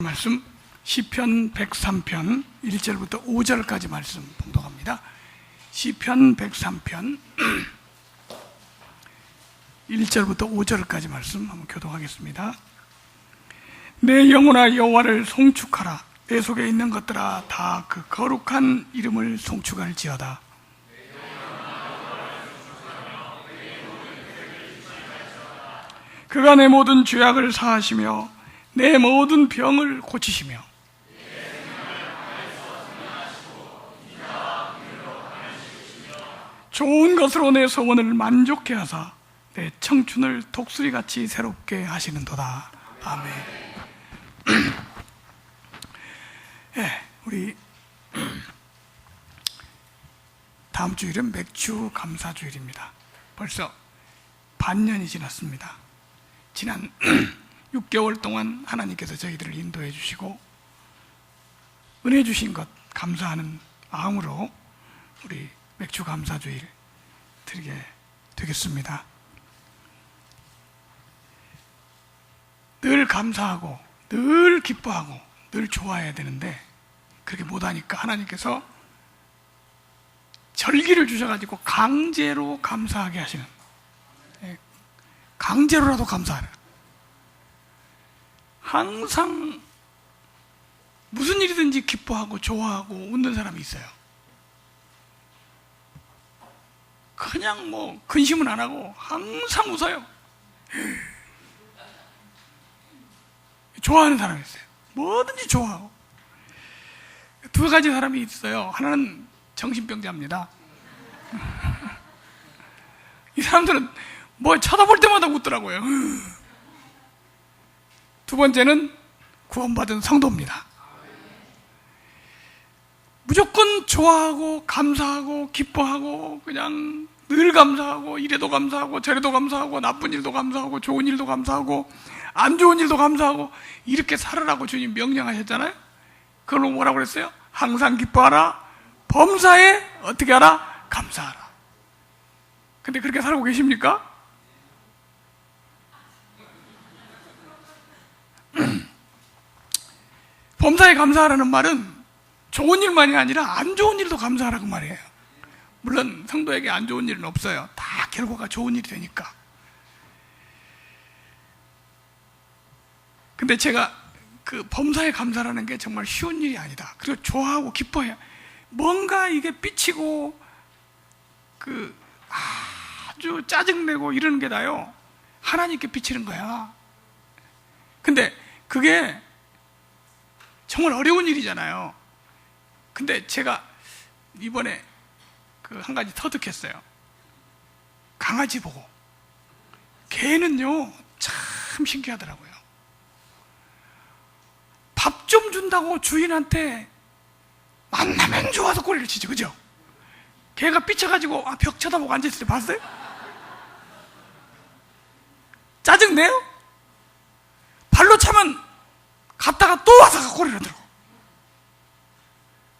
말씀 시편 103편 1절부터 5절까지 말씀 봉독합니다. 시편 103편 1절부터 5절까지 말씀 한번 교독하겠습니다. 내 영혼아 여호와를 송축하라 내 속에 있는 것들아 다 그 거룩한 이름을 송축할지어다. 그가 내 모든 죄악을 사하시며 내 모든 병을 고치시며 좋은 것으로 내 소원을 만족케 하사 내 청춘을 독수리 같이 새롭게 하시는도다. 아멘. 예, 우리 다음 주일은 맥주 감사 주일입니다. 벌써 반년이 지났습니다. 지난 6개월 동안 하나님께서 저희들을 인도해 주시고 은혜 주신 것 감사하는 마음으로 우리 맥주 감사주일 드리게 되겠습니다. 늘 감사하고 늘 기뻐하고 늘 좋아해야 되는데 그렇게 못하니까 하나님께서 절기를 주셔가지고 강제로 감사하게 하시는 예, 강제로라도 감사하는 항상 무슨 일이든지 기뻐하고 좋아하고 웃는 사람이 있어요. 그냥 뭐 근심은 안 하고 항상 웃어요. 좋아하는 사람이 있어요. 뭐든지 좋아하고. 두 가지 사람이 있어요. 하나는 정신병자입니다. 이 사람들은 뭐 쳐다볼 때마다 웃더라고요. 두 번째는 구원받은 성도입니다. 무조건 좋아하고 감사하고 기뻐하고 그냥 늘 감사하고 이래도 감사하고 저래도 감사하고 나쁜 일도 감사하고 좋은 일도 감사하고 안 좋은 일도 감사하고 이렇게 살아라고 주님 명령하셨잖아요. 그걸로 뭐라고 그랬어요? 항상 기뻐하라. 범사에 어떻게 하라? 감사하라. 근데 그렇게 살고 계십니까? 범사에 감사하라는 말은 좋은 일만이 아니라 안 좋은 일도 감사하라고 말이에요. 물론 성도에게 안 좋은 일은 없어요. 다 결과가 좋은 일이 되니까. 근데 제가 그 범사에 감사라는 게 정말 쉬운 일이 아니다. 그리고 좋아하고 기뻐해요. 뭔가 이게 삐치고 그 아주 짜증내고 이러는 게 나요. 하나님께 삐치는 거야. 근데 그게 정말 어려운 일이잖아요. 근데 제가 이번에 그 한 가지 터득했어요. 강아지 보고. 개는요, 참 신기하더라고요. 밥 좀 준다고 주인한테 만나면 좋아서 꼬리를 치죠, 그죠? 개가 삐쳐가지고 아, 벽 쳐다보고 앉아있을 때 봤어요? 짜증내요? 발로 차면 갔다가 또 와서 꼬리를 들어.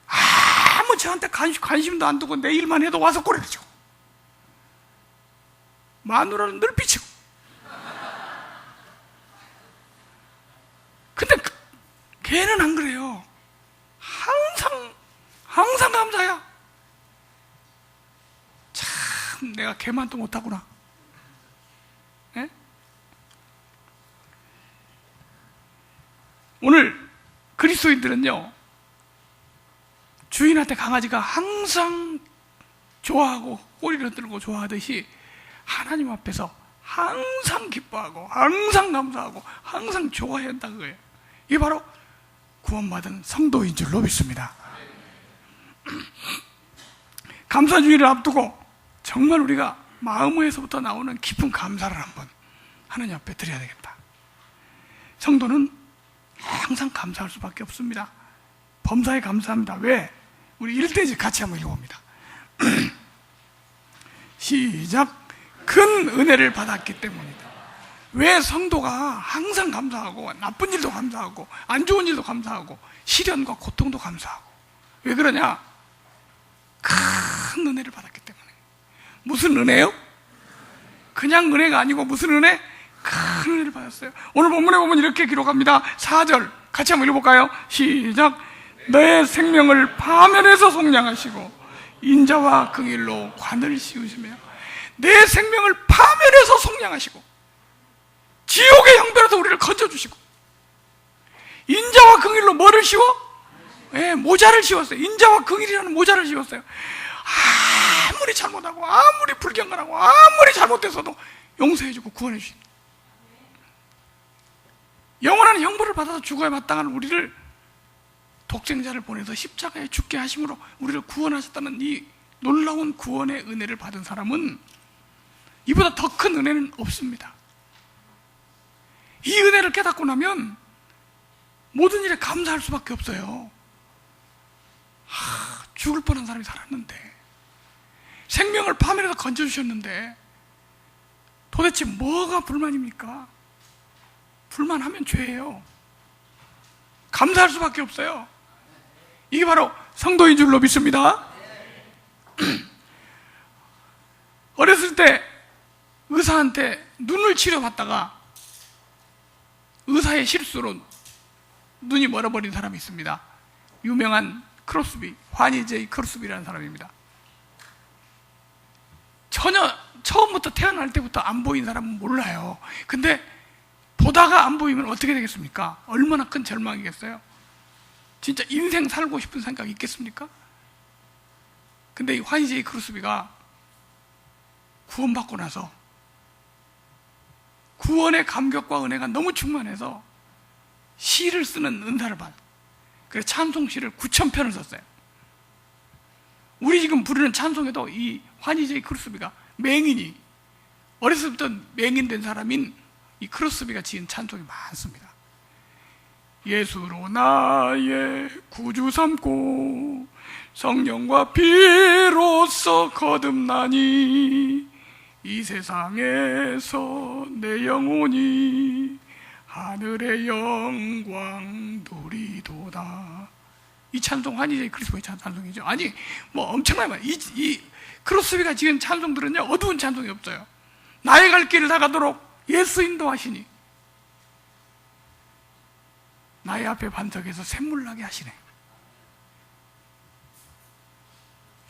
아무 저한테 관심, 관심도 안 두고 내 일만 해도 와서 치고. 마누라는 늘 삐치고. 근데 그- 걔는 안 그래요. 항상, 항상 감사야. 참, 내가 걔만도 못하구나. 예? 오늘 그리스도인들은요, 주인한테 강아지가 항상 좋아하고 꼬리를 들고 좋아하듯이 하나님 앞에서 항상 기뻐하고 항상 감사하고 항상 좋아해야 한다 그거예요. 이게 바로 구원받은 성도인 줄로 믿습니다. 감사주의를 앞두고 정말 우리가 마음에서부터 나오는 깊은 감사를 한번 하나님 앞에 드려야 되겠다. 성도는 항상 감사할 수밖에 없습니다. 범사에 감사합니다. 왜? 우리 1대지 같이 한번 읽어봅니다. 시작. 큰 은혜를 받았기 때문이다. 왜 성도가 항상 감사하고 나쁜 일도 감사하고 안 좋은 일도 감사하고 시련과 고통도 감사하고 왜 그러냐? 큰 은혜를 받았기 때문에. 무슨 은혜요? 그냥 은혜가 아니고 무슨 은혜? 큰 은혜를 받았어요. 오늘 본문에 보면 이렇게 기록합니다. 4절 같이 한번 읽어볼까요? 시작. 너의 생명을 파면에서 속량하시고 인자와 긍일로 관을 씌우시며 내 생명을 파면에서 속량하시고 지옥의 형벌에서 우리를 건져주시고 인자와 긍일로 뭐를 씌워? 예, 모자를 씌웠어요. 인자와 긍일이라는 모자를 씌웠어요. 아무리 잘못하고 아무리 불경건하고 아무리 잘못돼서도 용서해주고 구원해주십니다. 영원한 형벌을 받아서 죽어야 마땅한 우리를 독생자를 보내서 십자가에 죽게 하심으로 우리를 구원하셨다는 이 놀라운 구원의 은혜를 받은 사람은 이보다 더 큰 은혜는 없습니다. 이 은혜를 깨닫고 나면 모든 일에 감사할 수밖에 없어요. 하, 죽을 뻔한 사람이 살았는데 생명을 파멸해서 건져주셨는데 도대체 뭐가 불만입니까? 불만하면 죄예요. 감사할 수밖에 없어요. 이게 바로 성도인 줄로 믿습니다. 어렸을 때 의사한테 눈을 치료받다가 의사의 실수로 눈이 멀어버린 사람이 있습니다. 유명한 크로스비, 환희 제이 크로스비라는 사람입니다. 전혀 처음부터 태어날 때부터 안 보인 사람은 몰라요. 근데 보다가 안 보이면 어떻게 되겠습니까? 얼마나 큰 절망이겠어요? 진짜 인생 살고 싶은 생각이 있겠습니까? 근데 이 환희 제이 크로스비가 구원받고 나서 구원의 감격과 은혜가 너무 충만해서 시를 쓰는 은사를 받. 그래서 찬송시를 9천 편을 썼어요. 우리 지금 부르는 찬송에도 이 환희제이 크루스비가 맹인이 어렸을 때부터 맹인 된 사람인 이 크루스비가 지은 찬송이 많습니다. 예수로 나의 구주 삼고 성령과 피로써 거듭나니 이 세상에서 내 영혼이 하늘의 영광 누리도다. 이 찬송 환희제 크리스마스 찬송이죠. 아니 뭐 엄청나게 많아. 이, 이 크로스비가 지은 찬송들은요 어두운 찬송이 없어요. 나의 갈 길을 나가도록 예수 인도하시니 나의 앞에 반석에서 샘물 나게 하시네.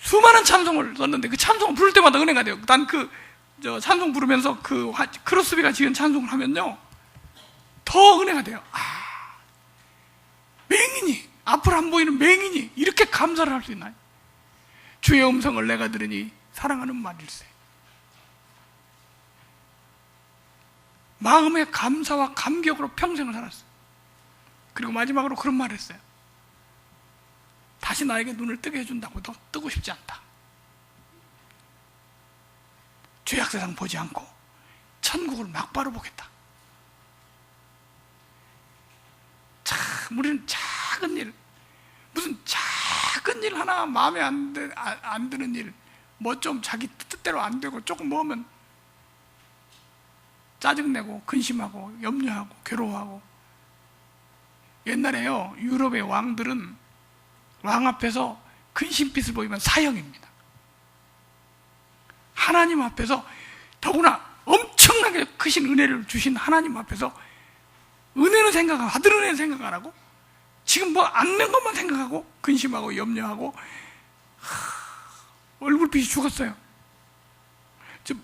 수많은 찬송을 썼는데 그 찬송을 부를 때마다 은혜가 돼요. 난그 저 찬송 부르면서 그 화- 크로스비가 지은 찬송을 하면요 더 은혜가 돼요. 아, 맹인이 앞을 안 보이는 맹인이 이렇게 감사를 할 수 있나요? 주의 음성을 내가 들으니 사랑하는 말일세. 마음의 감사와 감격으로 평생을 살았어요. 그리고 마지막으로 그런 말을 했어요. 다시 나에게 눈을 뜨게 해준다고 너 뜨고 싶지 않다. 죄악 세상 보지 않고 천국을 막바로 보겠다. 참, 우리는 작은 일, 무슨 작은 일 하나 마음에 안, 드, 안, 안 드는 일, 뭐 좀 자기 뜻대로 안 되고 조금 뭐면 짜증내고 근심하고 염려하고 괴로워하고 옛날에요 유럽의 왕들은 왕 앞에서 근심빛을 보이면 사형입니다. 하나님 앞에서 더구나 엄청나게 크신 은혜를 주신 하나님 앞에서 은혜는 생각하고 받을 은혜는 생각 안 하고 지금 뭐 앉는 것만 생각하고 근심하고 염려하고 하, 얼굴빛이 죽었어요. 좀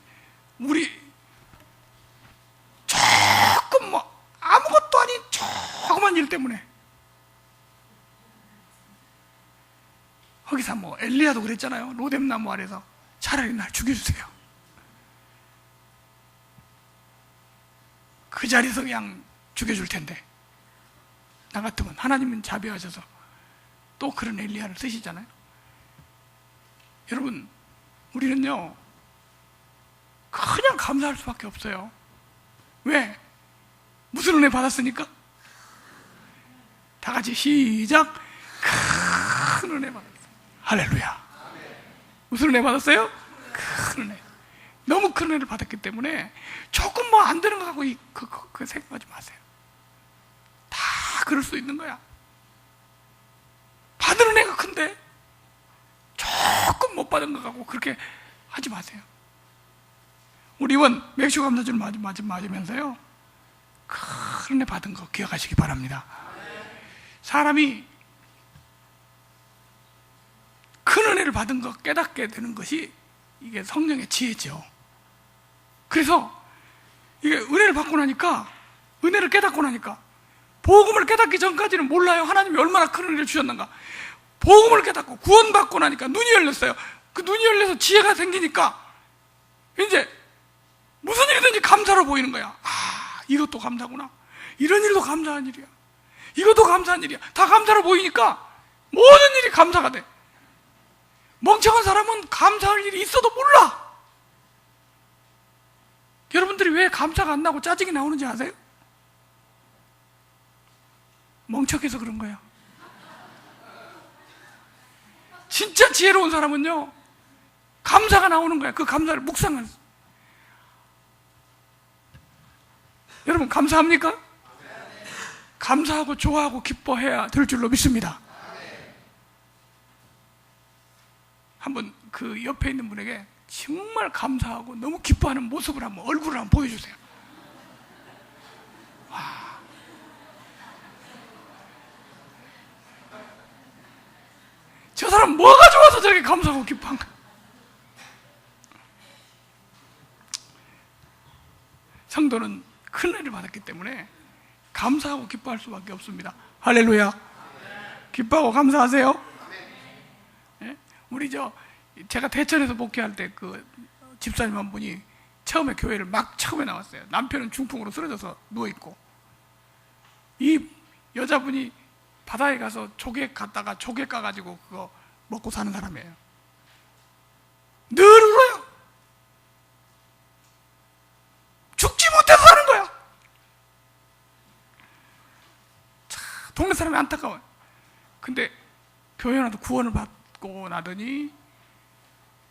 우리 조금 뭐 아무것도 아닌 조그만 일 때문에 거기서 뭐 엘리야도 그랬잖아요. 로뎀나무 아래서 차라리 날 죽여주세요. 그 자리에서 그냥 죽여줄 텐데 나 같으면 하나님은 자비하셔서 또 그런 엘리야를 쓰시잖아요. 여러분 우리는요 그냥 감사할 수밖에 없어요. 왜? 무슨 은혜 받았으니까? 다 같이 시작. 큰 은혜 받았어요. 할렐루야. 무슨 은혜 받았어요? 큰 은혜. 너무 큰 은혜를 받았기 때문에 조금 뭐 안 되는 거 갖고 이- 그, 그, 그 생각하지 마세요. 다 그럴 수 있는 거야. 받은 은혜가 큰데 조금 못 받은 거 갖고 그렇게 하지 마세요. 우리 이번 맥주 감사주를 맞으면서요. 큰 은혜 받은 거 기억하시기 바랍니다. 사람이 큰 은혜를 받은 것 깨닫게 되는 것이 이게 성령의 지혜죠. 그래서 이게 은혜를 받고 나니까 은혜를 깨닫고 나니까 복음을 깨닫기 전까지는 몰라요. 하나님이 얼마나 큰 은혜를 주셨는가. 복음을 깨닫고 구원받고 나니까 눈이 열렸어요. 그 눈이 열려서 지혜가 생기니까 이제 무슨 일이든지 감사로 보이는 거야. 아, 이것도 감사구나. 이런 일도 감사한 일이야. 이것도 감사한 일이야. 다 감사로 보이니까 모든 일이 감사가 돼. 멍청한 사람은 감사할 일이 있어도 몰라. 여러분들이 왜 감사가 안 나고 짜증이 나오는지 아세요? 멍청해서 그런 거야. 진짜 지혜로운 사람은요, 감사가 나오는 거야. 그 감사를 묵상하는. 여러분, 감사합니까? 감사하고 좋아하고 기뻐해야 될 줄로 믿습니다. 한번 그 옆에 있는 분에게 정말 감사하고 너무 기뻐하는 모습을 한번 얼굴을 한번 보여주세요. 저 사람 뭐가 좋아서 저렇게 감사하고 기뻐한가? 성도는 큰 은혜를 받았기 때문에 감사하고 기뻐할 수밖에 없습니다. 할렐루야. 기뻐하고 감사하세요. 예? 우리 저 제가 대천에서 목회할 때 그 집사님 한 분이 처음에 교회를 막 처음에 나왔어요. 남편은 중풍으로 쓰러져서 누워 있고 이 여자분이 바다에 가서 조개 갔다가 조개 까가지고 그거 먹고 사는 사람이에요. 늘 울어요. 죽지 못해서 사는 거야. 참, 동네 사람이 안타까워요. 근데 교회 나도 구원을 받고 나더니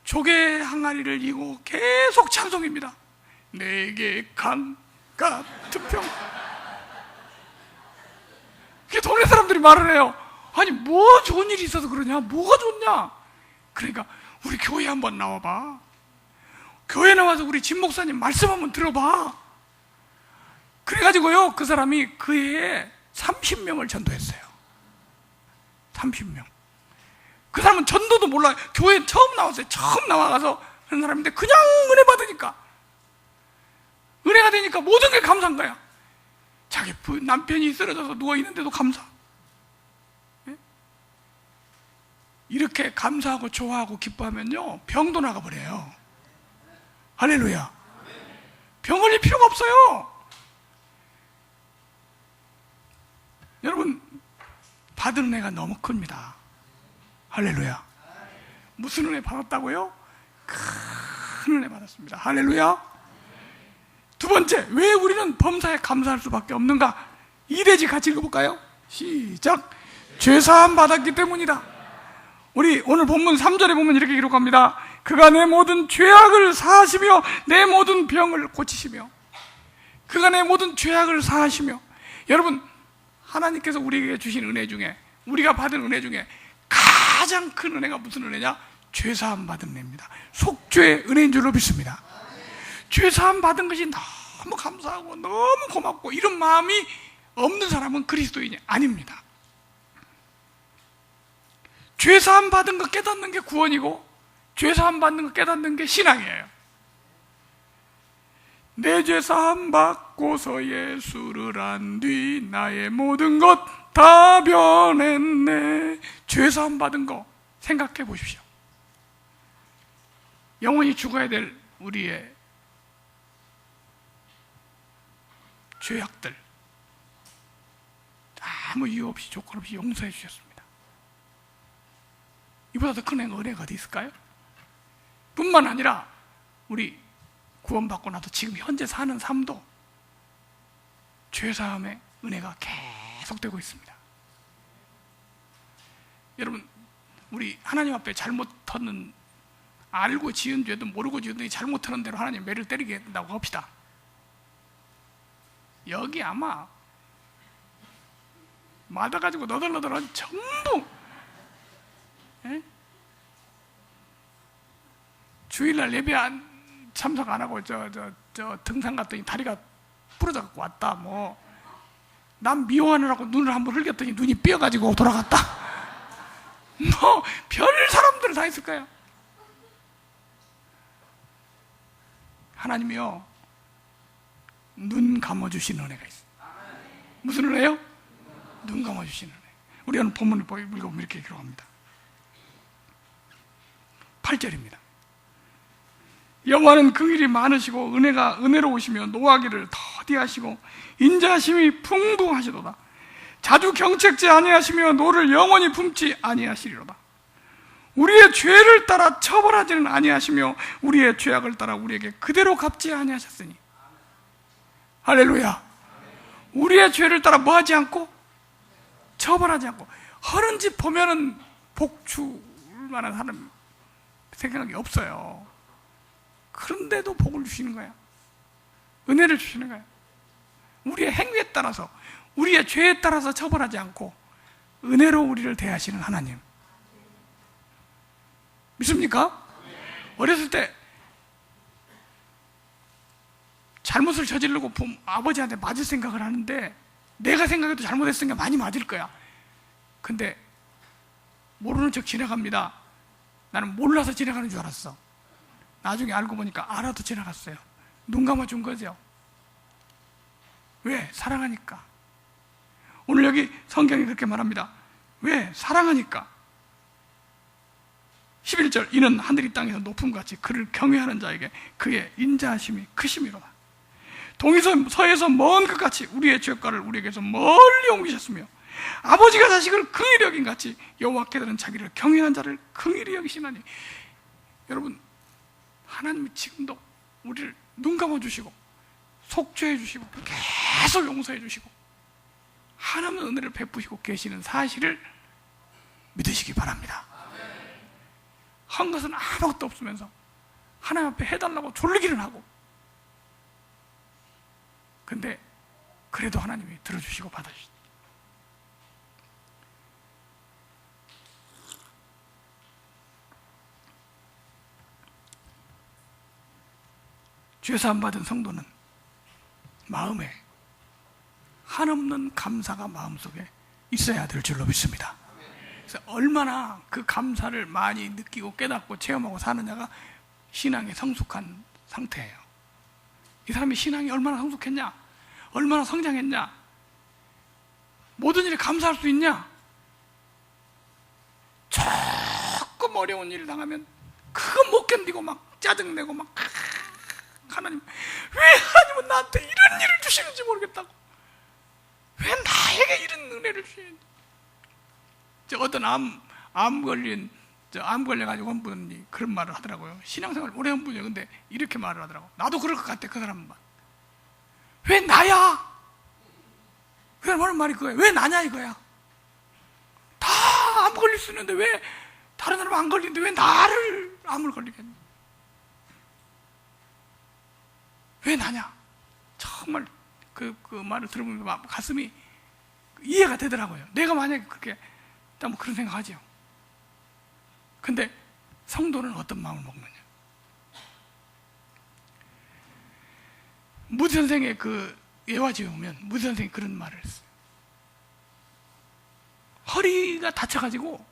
조개 항아리를 이고 계속 찬송입니다. 내게 강 같은 평. 그게 동네 사람들이 말을 해요. 아니 뭐 좋은 일이 있어서 그러냐? 뭐가 좋냐? 그러니까 우리 교회 한번 나와봐. 교회 나와서 우리 진 목사님 말씀 한번 들어봐. 그래가지고요 그 사람이 그 해에 30명을 전도했어요. 30명. 그 사람은 전도도 몰라요. 교회 처음 나왔어요. 처음 나와가서 그런 사람인데 그냥 은혜 받으니까 은혜가 되니까 모든 게 감사한 거야. 자기 부- 남편이 쓰러져서 누워 있는데도 감사. 예? 이렇게 감사하고 좋아하고 기뻐하면요 병도 나가버려요. 할렐루야. 병 걸릴 필요가 없어요. 여러분 받은 은혜가 너무 큽니다. 할렐루야. 무슨 은혜 받았다고요? 큰 은혜 받았습니다. 할렐루야. 두 번째, 왜 우리는 범사에 감사할 수밖에 없는가? 이대지 같이 읽어볼까요? 시작. 죄사함 받았기 때문이다. 우리 오늘 본문 3절에 보면 이렇게 기록합니다. 그가 내 모든 죄악을 사하시며 내 모든 병을 고치시며 그가 내 모든 죄악을 사하시며 여러분 하나님께서 우리에게 주신 은혜 중에 우리가 받은 은혜 중에 가장 큰 은혜가 무슨 은혜냐? 죄사함 받은 은혜입니다. 속죄의 은혜인 줄로 믿습니다. 죄사함 받은 것이 너무 감사하고 너무 고맙고 이런 마음이 없는 사람은 그리스도인이 아닙니다. 죄사함 받은 거 깨닫는 게 구원이고 죄사함 받는 거 깨닫는 게 신앙이에요. 내 죄사함 받고서 예수를 안 뒤 나의 모든 것 다 변했네. 죄사함 받은 거 생각해 보십시오. 영원히 죽어야 될 우리의 죄악들 아무 이유 없이 조건 없이 용서해 주셨습니다. 이보다 더 큰 은혜가 어디 있을까요? 뿐만 아니라 우리 구원받고 나서 지금 현재 사는 삶도 죄사함의 은혜가 계속되고 있습니다. 여러분, 우리 하나님 앞에 잘못하는 알고 지은 죄도 모르고 지은 죄도 잘못하는 대로 하나님 매를 때리게 된다고 합시다. 여기 아마 맞아 가지고 너덜너덜한 전부 예? 주일날 예배 안 참석 안 하고 저 저 저 등산 갔더니 다리가 부러져 갖고 왔다 뭐 난 미워하느라고 눈을 한번 흘렸더니 눈이 삐어가지고 돌아갔다. 뭐, 별 사람들 다 있을 거야. 하나님이요, 눈 감아주시는 은혜가 있어. 무슨 은혜요? 눈 감아주시는 은혜. 우리 오늘 본문을 보고 이렇게 기록합니다. 8절입니다. 여호와는 긍일이 많으시고 은혜가 은혜로우시며 노하기를 더디하시고 인자하심이 풍부하시도다. 자주 경책지 아니하시며 노를 영원히 품지 아니하시리로다. 우리의 죄를 따라 처벌하지는 아니하시며 우리의 죄악을 따라 우리에게 그대로 갚지 아니하셨으니 할렐루야. 우리의 죄를 따라 뭐하지 않고 처벌하지 않고 허른 집 보면은 복줄 만한 사람 생각이 없어요. 그런데도 복을 주시는 거야. 은혜를 주시는 거야. 우리의 행위에 따라서, 우리의 죄에 따라서 처벌하지 않고 은혜로 우리를 대하시는 하나님. 믿습니까? 어렸을 때 잘못을 저지르고 부- 아버지한테 맞을 생각을 하는데 내가 생각해도 잘못했으니까 많이 맞을 거야. 근데 모르는 척 지나갑니다. 나는 몰라서 지나가는 줄 알았어. 나중에 알고 보니까 알아도 지나갔어요. 눈 감아준 거죠. 왜? 사랑하니까. 오늘 여기 성경이 그렇게 말합니다. 왜? 사랑하니까. 11절 이는 하늘이 땅에서 높음 같이 그를 경외하는 자에게 그의 인자하심이 크심이로다. 동에서 서에서 먼 것 같이 우리의 죄가를 우리에게서 멀리 옮기셨으며 아버지가 자식을 긍휼히 여긴 같이 여호와께서는 자기를 경외하는 자를 긍휼히 여기시나니 여러분 하나님이 지금도 우리를 눈 감아 주시고 속죄해 주시고 계속 용서해 주시고 하나님의 은혜를 베푸시고 계시는 사실을 믿으시기 바랍니다. 한 것은 아무것도 없으면서 하나님 앞에 해달라고 졸리기는 하고 근데 그래도 하나님이 들어주시고 받아주시 죄사함 받은 성도는 마음에 한없는 감사가 마음속에 있어야 될 줄로 믿습니다. 그래서 얼마나 그 감사를 많이 느끼고 깨닫고 체험하고 사느냐가 신앙의 성숙한 상태예요. 이 사람이 신앙이 얼마나 성숙했냐? 얼마나 성장했냐? 모든 일에 감사할 수 있냐? 조금 어려운 일을 당하면 그거 못 견디고 막 짜증내고 막 하나님 왜 하나님은 나한테 이런 일을 주시는지 모르겠다고? 왜 나에게 이런 은혜를 주시는지? 저 어떤 암, 암 걸린 저암 걸려가지고 한 분이 그런 말을 하더라고요. 신앙생활 오래 한 분이에요. 근데 이렇게 말을 하더라고. 나도 그럴 것 같아 그 사람은 왜 나야? 그 하는 말이 그거야. 왜 나냐 이거야. 다 암 걸릴 수 있는데 왜 다른 사람 안 걸리는데 왜 나를 암을 걸리겠냐 왜 나냐? 정말 그, 그 말을 들어보면 막 가슴이 이해가 되더라고요. 내가 만약에 그렇게, 뭐 그런 생각 하죠. 근데 성도는 어떤 마음을 먹느냐? 무지 선생의 그 예화지에 보면 무지 선생이 그런 말을 했어요. 허리가 다쳐가지고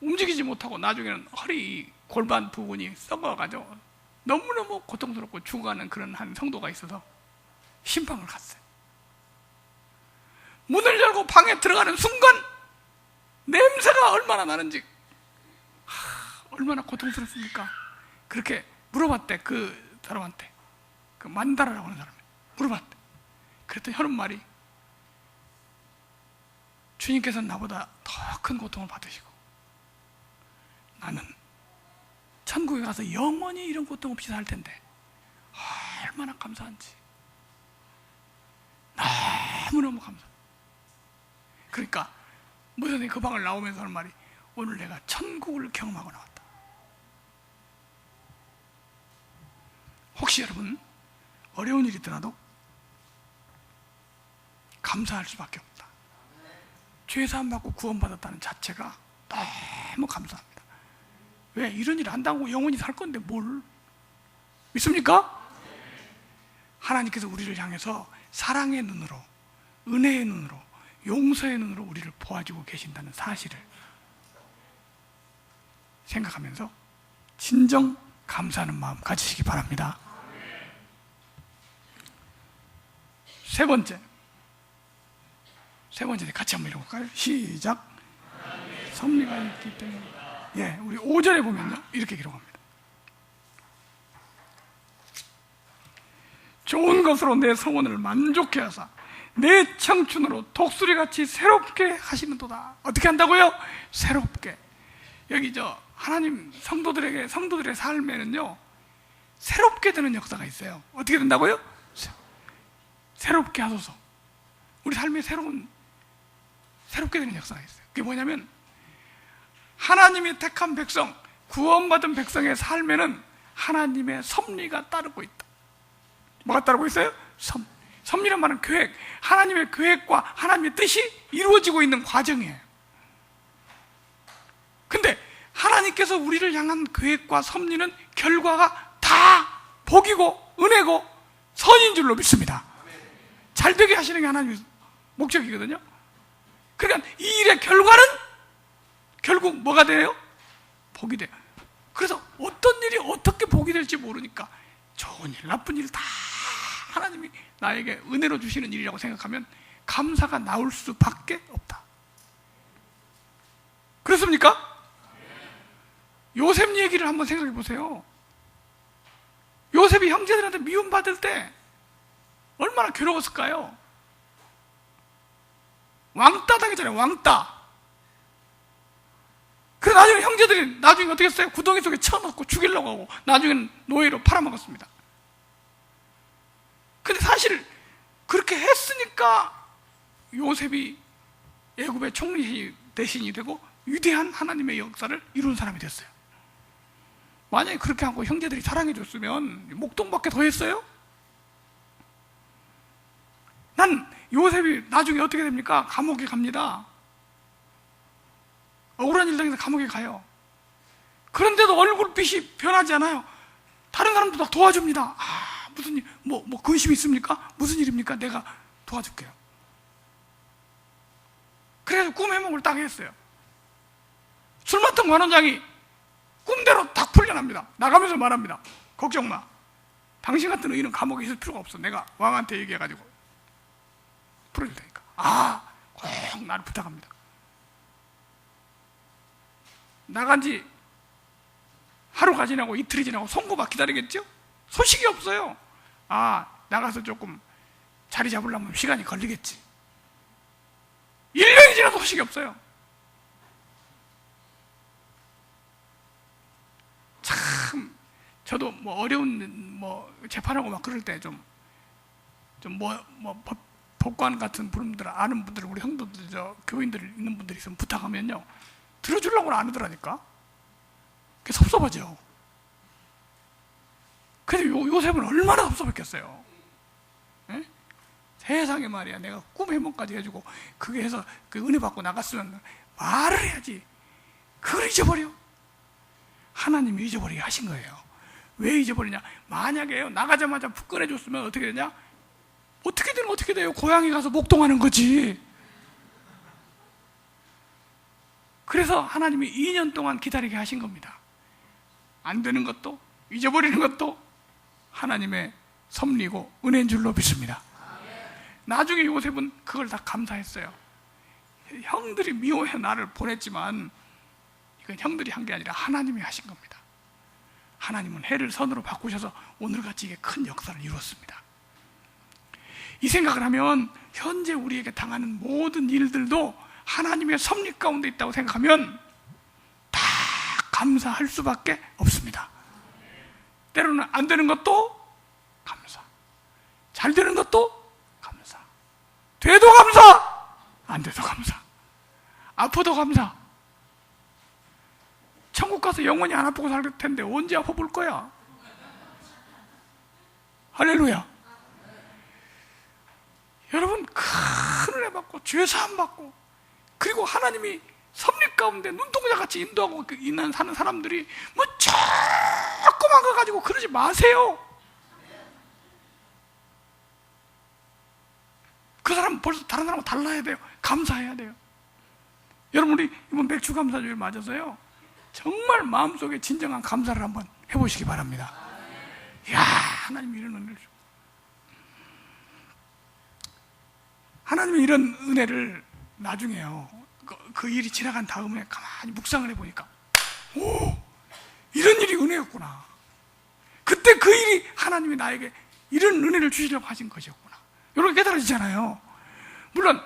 움직이지 못하고 나중에는 허리 골반 부분이 썩어가지고 너무너무 고통스럽고 죽어가는 그런 한 성도가 있어서 신방을 갔어요. 문을 열고 방에 들어가는 순간 냄새가 얼마나 나는지 하, 얼마나 고통스럽습니까? 그렇게 물어봤대 그 사람한테 그 만다라라고 하는 사람이 물어봤대. 그랬더니 하는 말이 주님께서는 나보다 더 큰 고통을 받으시고 나는 천국에 가서 영원히 이런 고통 없이 살 텐데 얼마나 감사한지 너무너무 감사. 그러니까 무선이 그 방을 나오면서 하는 말이 오늘 내가 천국을 경험하고 나왔다. 혹시 여러분 어려운 일이 있더라도 감사할 수밖에 없다. 죄 사함 받고 구원받았다는 자체가 너무 감사합니다. 왜 이런 일 한다고 영원히 살 건데 뭘 믿습니까? 하나님께서 우리를 향해서 사랑의 눈으로 은혜의 눈으로 용서의 눈으로 우리를 보아주고 계신다는 사실을 생각하면서 진정 감사하는 마음 가지시기 바랍니다. 세 번째. 세 번째 같이 한번 읽어볼까요? 시작. 섭리가 있기 때문에. 예, 우리 5절에 보면요. 이렇게 기록합니다. 좋은 것으로 내 성원을 만족해 하사 내 청춘으로 독수리 같이 새롭게 하시는도다. 어떻게 한다고요? 새롭게. 여기 저 하나님 성도들에게 성도들의 삶에는요. 새롭게 되는 역사가 있어요. 어떻게 된다고요? 새- 새롭게 하소서. 우리 삶에 새로운 새롭게 되는 역사가 있어요. 그게 뭐냐면 하나님이 택한 백성, 구원받은 백성의 삶에는 하나님의 섭리가 따르고 있다. 뭐가 따르고 있어요? 섭. 섭리란 말은 계획. 하나님의 계획과 하나님의 뜻이 이루어지고 있는 과정이에요. 근데 하나님께서 우리를 향한 계획과 섭리는 결과가 다 복이고 은혜고 선인 줄로 믿습니다. 잘 되게 하시는 게 하나님의 목적이거든요. 그러니까 이 일의 결과는 결국 뭐가 돼요? 복이 돼요. 그래서 어떤 일이 어떻게 복이 될지 모르니까 좋은 일, 나쁜 일 다 하나님이 나에게 은혜로 주시는 일이라고 생각하면 감사가 나올 수밖에 없다. 그렇습니까? 요셉 얘기를 한번 생각해 보세요. 요셉이 형제들한테 미움받을 때 얼마나 괴로웠을까요? 왕따 당했잖아요, 왕따. 그래 나중에 형제들이 나중에 어떻게 했어요? 구덩이 속에 쳐넣고 죽이려고 하고 나중에는 노예로 팔아먹었습니다. 근데 사실 그렇게 했으니까 요셉이 애굽의 총리 대신이 되고 위대한 하나님의 역사를 이룬 사람이 됐어요. 만약에 그렇게 하고 형제들이 사랑해 줬으면 목동밖에 더 했어요? 난 요셉이 나중에 어떻게 됩니까? 감옥에 갑니다. 억울한 일 당해서 감옥에 가요. 그런데도 얼굴빛이 변하지 않아요. 다른 사람도 다 도와줍니다. 아, 무슨 일, 뭐, 뭐, 근심 있습니까? 무슨 일입니까? 내가 도와줄게요. 그래서 꿈 해몽을 딱 했어요. 술 맡은 관원장이 꿈대로 딱 풀려납니다. 나가면서 말합니다. 걱정 마. 당신 같은 의인은 감옥에 있을 필요가 없어. 내가 왕한테 얘기해가지고 풀어줄 테니까. 아, 꼭 나를 부탁합니다. 나간 지 하루가 지나고 이틀이 지나고 송고막 기다리겠죠? 소식이 없어요. 아, 나가서 조금 자리 잡으려면 시간이 걸리겠지. 1년이 지나도 소식이 없어요. 참, 저도 뭐 어려운 뭐 재판하고 막 그럴 때 좀, 좀 뭐, 뭐 법, 법관 같은 분들, 아는 분들, 우리 형도들, 저 교인들 있는 분들이 있으면 부탁하면요. 들어주려고 안 하더라니까. 그게 섭섭하죠. 근데 요, 요셉은 얼마나 섭섭했겠어요. 예? 세상에 말이야. 내가 꿈 해몽까지 해주고, 그게 해서 그 은혜 받고 나갔으면 말을 해야지. 그걸 잊어버려. 하나님이 잊어버리게 하신 거예요. 왜 잊어버리냐? 만약에요, 나가자마자 푹 꺼내줬으면 어떻게 되냐? 어떻게든 어떻게 돼요? 고향에 가서 목동하는 거지. 그래서 하나님이 2년 동안 기다리게 하신 겁니다. 안 되는 것도 잊어버리는 것도 하나님의 섭리고 은혜인 줄로 믿습니다. 나중에 요셉은 그걸 다 감사했어요. 형들이 미워해 나를 보냈지만 이건 형들이 한 게 아니라 하나님이 하신 겁니다. 하나님은 해를 선으로 바꾸셔서 오늘같이 이게 큰 역사를 이루었습니다. 이 생각을 하면 현재 우리에게 당하는 모든 일들도 하나님의 섭리 가운데 있다고 생각하면 다 감사할 수밖에 없습니다. 때로는 안 되는 것도 감사. 잘 되는 것도 감사. 돼도 감사. 안 돼도 감사. 아파도 감사. 천국 가서 영원히 안 아프고 살 텐데 언제 아파 볼 거야? 할렐루야. 여러분 큰 은혜 받고 죄 사함 받고 그리고 하나님이 섭리 가운데 눈동자 같이 인도하고 그 있는 사는 사람들이 뭐 조그만 거 가지고 그러지 마세요. 그 사람 벌써 다른 사람하고 달라야 돼요. 감사해야 돼요. 여러분 우리 이번 맥주 감사주일 맞아서요. 정말 마음속에 진정한 감사를 한번 해보시기 바랍니다. 야 하나님 이런 은혜를 주. 하나님의 이런 은혜를 나중에요. 그, 그 일이 지나간 다음에 가만히 묵상을 해보니까 오 이런 일이 은혜였구나. 그때 그 일이 하나님이 나에게 이런 은혜를 주시려고 하신 것이었구나. 이렇게 깨달아지잖아요. 물론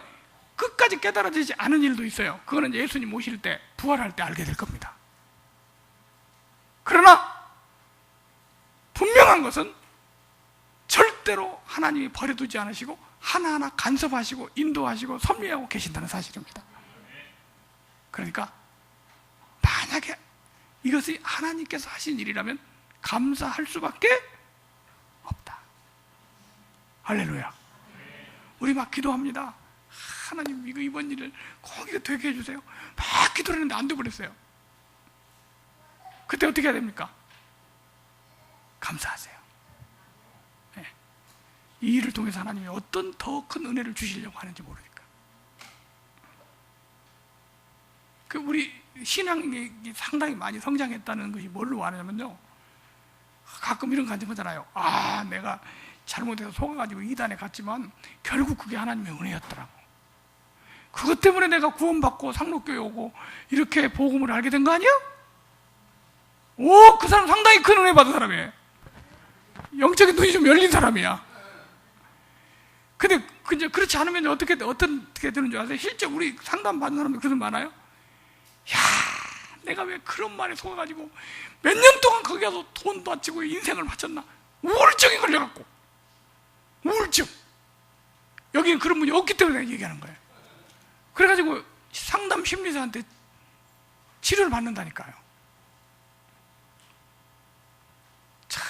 끝까지 깨달아지지 않은 일도 있어요. 그거는 예수님 오실 때 부활할 때 알게 될 겁니다. 그러나 분명한 것은 절대로 하나님이 버려두지 않으시고 하나하나 간섭하시고 인도하시고 섭리하고 계신다는 사실입니다. 그러니까 만약에 이것이 하나님께서 하신 일이라면 감사할 수밖에 없다. 할렐루야. 우리 막 기도합니다. 하나님 이거 이번 일을 꼭 이거 되게 해주세요. 막 기도를 했는데 안 돼버렸어요. 그때 어떻게 해야 됩니까? 감사하세요. 네. 이 일을 통해서 하나님이 어떤 더 큰 은혜를 주시려고 하는지 모르니까. 그 우리 신앙이 상당히 많이 성장했다는 것이 뭘로 아냐면요. 가끔 이런 간증 하잖아요. 아, 내가 잘못해서 속아가지고 이단에 갔지만 결국 그게 하나님의 은혜였더라고. 그것 때문에 내가 구원받고 상록교회 오고 이렇게 복음을 알게 된 거 아니야? 오, 그 사람 상당히 큰 은혜 받은 사람이에요. 영적인 눈이 좀 열린 사람이야. 근데 그 이제 그렇지 않으면 어떻게 어떻게 되는 줄 아세요? 실제 우리 상담 받는 사람들 그런 많아요. 야, 내가 왜 그런 말에 속아가지고 몇 년 동안 거기 가서 돈 바치고 인생을 바쳤나? 우울증이 걸려갖고 우울증. 여기는 그런 분이 없기 때문에 얘기하는 거예요. 그래가지고 상담 심리사한테 치료를 받는다니까요. 참,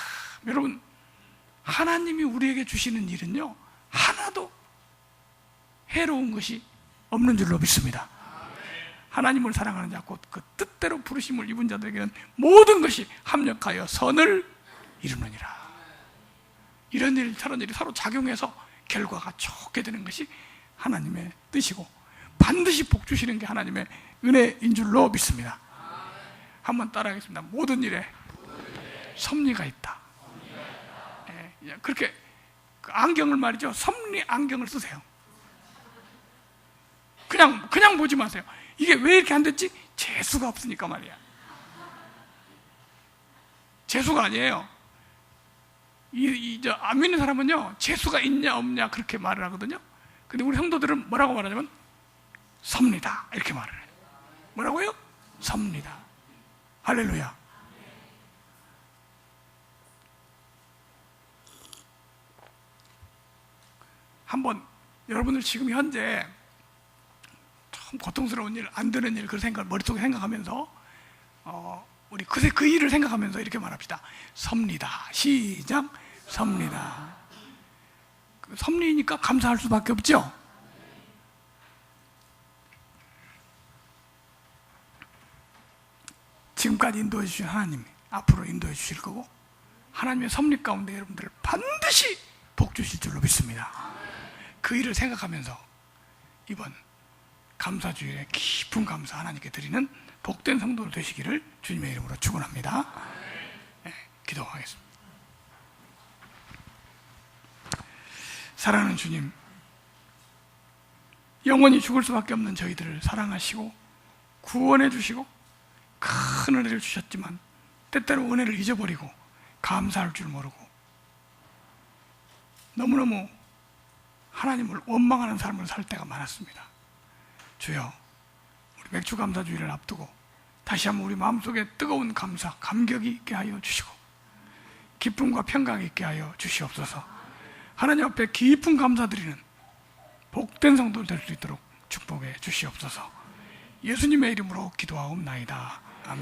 여러분, 하나님이 우리에게 주시는 일은요, 하나도 해로운 것이 없는 줄로 믿습니다. 하나님을 사랑하는 자, 곧 그 뜻대로 부르심을 입은 자들에게는 모든 것이 합력하여 선을 이루느니라. 이런 일, 저런 일이 서로 작용해서 결과가 좋게 되는 것이 하나님의 뜻이고, 반드시 복 주시는 게 하나님의 은혜인 줄로 믿습니다. 한번 따라하겠습니다. 모든 일에 섭리가 있다. 예, 그렇게 그 안경을 말이죠. 섭리 안경을 쓰세요. 그냥 그냥 보지 마세요. 이게 왜 이렇게 안 됐지? 재수가 없으니까 말이야. 재수가 아니에요. 이, 이, 안 믿는 사람은요, 재수가 있냐, 없냐, 그렇게 말을 하거든요. 근데 우리 성도들은 뭐라고 말하냐면, 섭니다. 이렇게 말을 해요. 뭐라고요? 섭니다. 할렐루야. 한번 여러분들 지금 현재 참 고통스러운 일, 안 되는 일, 그 생각을 머릿속에 생각하면서 어, 우리 그새 그 일을 생각하면서 이렇게 말합시다. 섭니다. 시작. 섭니다. 그 섭리니까 감사할 수밖에 없죠. 지금까지 인도해 주신 하나님, 앞으로 인도해 주실 거고, 하나님의 섭리 가운데 여러분들을 반드시 복 주실 줄로 믿습니다. 그 일을 생각하면서 이번 감사주일에 깊은 감사 하나님께 드리는 복된 성도로 되시기를 주님의 이름으로 축원합니다. 네, 기도하겠습니다. 사랑하는 주님, 영원히 죽을 수밖에 없는 저희들을 사랑하시고 구원해 주시고 큰 은혜를 주셨지만 때때로 은혜를 잊어버리고 감사할 줄 모르고 너무너무 하나님을 원망하는 삶을 살 때가 많았습니다. 주여, 우리 맥주 감사주의를 앞두고 다시 한번 우리 마음속에 뜨거운 감사, 감격이 있게 하여 주시고 기쁨과 평강이 있게 하여 주시옵소서. 하나님 앞에 깊은 감사드리는 복된 성도 될 수 있도록 축복해 주시옵소서. 예수님의 이름으로 기도하옵나이다.